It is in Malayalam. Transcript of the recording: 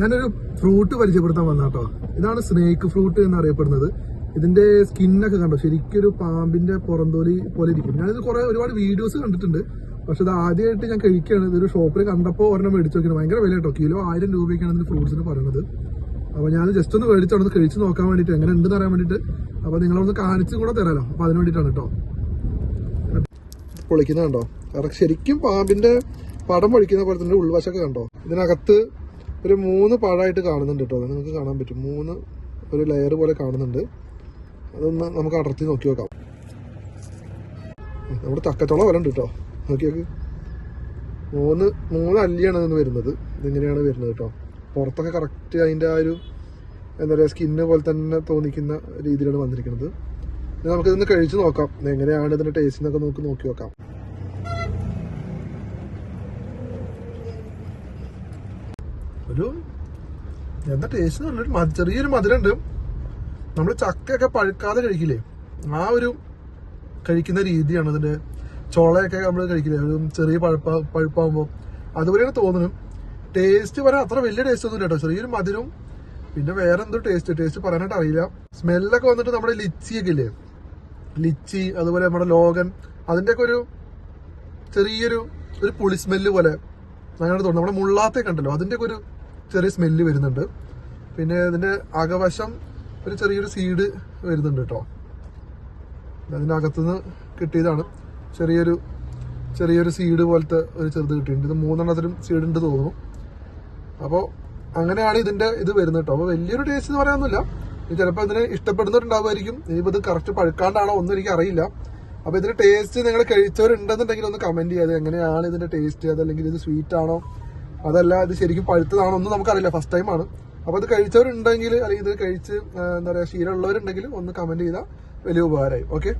ഞാനൊരു ഫ്രൂട്ട് പരിചയപ്പെടുത്താൻ വന്ന കേട്ടോ ഇതാണ് സ്നേക്ക് ഫ്രൂട്ട് എന്നറിയപ്പെടുന്നത്. ഇതിന്റെ സ്കിന്നൊക്കെ കണ്ടോ? ശരിക്കും ഒരു പാമ്പിന്റെ പുറന്തോലി പോലെ ഇരിക്കും. ഞാനിത് കുറെ ഒരുപാട് വീഡിയോസ് കണ്ടിട്ടുണ്ട്. പക്ഷെ ഇത് ആദ്യമായിട്ട് ഞാൻ കഴിക്കുകയാണ്. ഇതൊരു ഷോപ്പിൽ കണ്ടപ്പോൾ ഒരെണ്ണം മേടിച്ചു നോക്കിയാണ് ഭയങ്കര വില കേട്ടോ കിലോ ആയിരം രൂപയ്ക്കാണ് ഇതിന് ഫ്രൂട്ട്സിന് പറയുന്നത് അപ്പൊ ഞാൻ ജസ്റ്റ് ഒന്ന് മേടിച്ചോണ്ട് കഴിച്ച് നോക്കാൻ വേണ്ടിട്ട് എങ്ങനെ ഉണ്ടെന്ന് അറിയാൻ വേണ്ടിട്ട് അപ്പൊ നിങ്ങളൊന്ന് കാണിച്ചും കൂടെ തരാലോ. അപ്പൊ അതിന് വേണ്ടിട്ടാണ് കേട്ടോ. പൊളിക്കുന്നത് കണ്ടോ കാരണം ശരിക്കും പാമ്പിന്റെ പടം പൊളിക്കുന്ന പോലെ തന്നെ ഉൾവശമൊക്കെ കണ്ടോ? ഇതിനകത്ത് ഒരു മൂന്ന് പാഴായിട്ട് കാണുന്നുണ്ട് കേട്ടോ. അത് നിങ്ങൾക്ക് കാണാൻ പറ്റും. മൂന്ന് ഒരു ലെയർ പോലെ കാണുന്നുണ്ട്. അതൊന്ന് നമുക്ക് അടർത്തി നോക്കി നോക്കാം. നമ്മുടെ തക്കത്തോളം വരണ്ട് കേട്ടോ. നോക്കി നോക്ക്. മൂന്ന് മൂന്ന് അല്ലിയാണ് ഇതിന് വരുന്നത്. ഇതിങ്ങനെയാണ് വരുന്നത് കേട്ടോ. പുറത്തൊക്കെ കറക്റ്റ് അതിന്റെ ആ ഒരു എന്താ പറയുക സ്കിന്ന് പോലെ തന്നെ തോന്നിക്കുന്ന രീതിയിലാണ് വന്നിരിക്കുന്നത്. നമുക്ക് നമുക്കിതൊന്ന് കഴിച്ച് നോക്കാം. എങ്ങനെയാണ് ഇതിന്റെ ടേസ്റ്റ് എന്നൊക്കെ നമുക്ക് നോക്കി നോക്കാം. ഒരു എന്താ ടേസ്റ്റ് എന്ന് പറഞ്ഞാൽ മധു- ചെറിയൊരു മധുരമുണ്ട്. നമ്മൾ ചക്കയൊക്കെ പഴുക്കാതെ കഴിക്കില്ലേ? ആ ഒരു കഴിക്കുന്ന രീതിയാണ് അതിന്റെ ചോളയൊക്കെ നമ്മൾ കഴിക്കില്ലേ? ഒരു ചെറിയ പഴുപ്പ പഴുപ്പാകുമ്പോൾ അതുപോലെയാണ് തോന്നുന്നു ടേസ്റ്റ് പറയാൻ അത്ര വലിയ ടേസ്റ്റ് ഒന്നും കേട്ടോ. ചെറിയൊരു മധുരവും പിന്നെ വേറെ എന്തോ ടേസ്റ്റ് ടേസ്റ്റ് പറയാനായിട്ട് അറിയില്ല. സ്മെല്ലൊക്കെ വന്നിട്ട് നമ്മുടെ ലിച്ചിയൊക്കെ ഇല്ലേ? ലിച്ചി അതുപോലെ നമ്മുടെ ലോകൻ അതിന്റെയൊക്കെ ഒരു ചെറിയൊരു ഒരു പുളി സ്മെല്ല് പോലെ അങ്ങനെ തോന്നുന്നു നമ്മുടെ മുള്ളാത്തേക്കുണ്ടല്ലോ അതിന്റെയൊക്കെ ഒരു ചെറിയ സ്മെല്ല് വരുന്നുണ്ട്. പിന്നെ ഇതിന്റെ അകവശം ഒരു ചെറിയൊരു സീഡ് വരുന്നുണ്ട് കേട്ടോ അതിനകത്തുനിന്ന് കിട്ടിയതാണ്. ചെറിയൊരു ചെറിയൊരു സീഡ് പോലത്തെ ഒരു ചെറുത് കിട്ടിയിട്ടുണ്ട്. ഇത് മൂന്നെണ്ണത്തിലും സീഡ് ഉണ്ട് തോന്നുന്നു. അപ്പോൾ അങ്ങനെയാണ് ഇതിന്റെ ഇത് വരുന്നത് കേട്ടോ അപ്പോൾ വലിയൊരു ടേസ്റ്റ് എന്ന് പറയാനൊന്നുമില്ല. ചിലപ്പോൾ ഇതിനെ ഇഷ്ടപ്പെടുന്നവരുണ്ടാവുമായിരിക്കും. ഇനിയിപ്പോൾ ഇത് കറക്റ്റ് പഴുക്കാണ്ടാണോ ഒന്നും എനിക്ക് അറിയില്ല. അപ്പോൾ ഇതിന്റെ ടേസ്റ്റ് നിങ്ങൾ കഴിച്ചവരുണ്ടെന്നുണ്ടെങ്കിൽ ഒന്ന് കമന്റ് ചെയ്യാതെ എങ്ങനെയാണ് ഇതിന്റെ ടേസ്റ്റ് അതല്ലെങ്കിൽ ഇത് സ്വീറ്റ് ആണോ? അതല്ല ഇത് ശരിക്കും പഴുത്തതാണോ ഒന്നും നമുക്കറിയില്ല. ഫസ്റ്റ് ടൈം ആണ്. അപ്പോൾ ഇത് കഴിച്ചവരുണ്ടെങ്കിൽ അല്ലെങ്കിൽ ഇത് കഴിച്ച് എന്താ പറയുക ശീലമുള്ളവരുണ്ടെങ്കിൽ ഒന്ന് കമന്റ് ചെയ്താൽ വലിയ ഉപകാരമായി. ഓക്കെ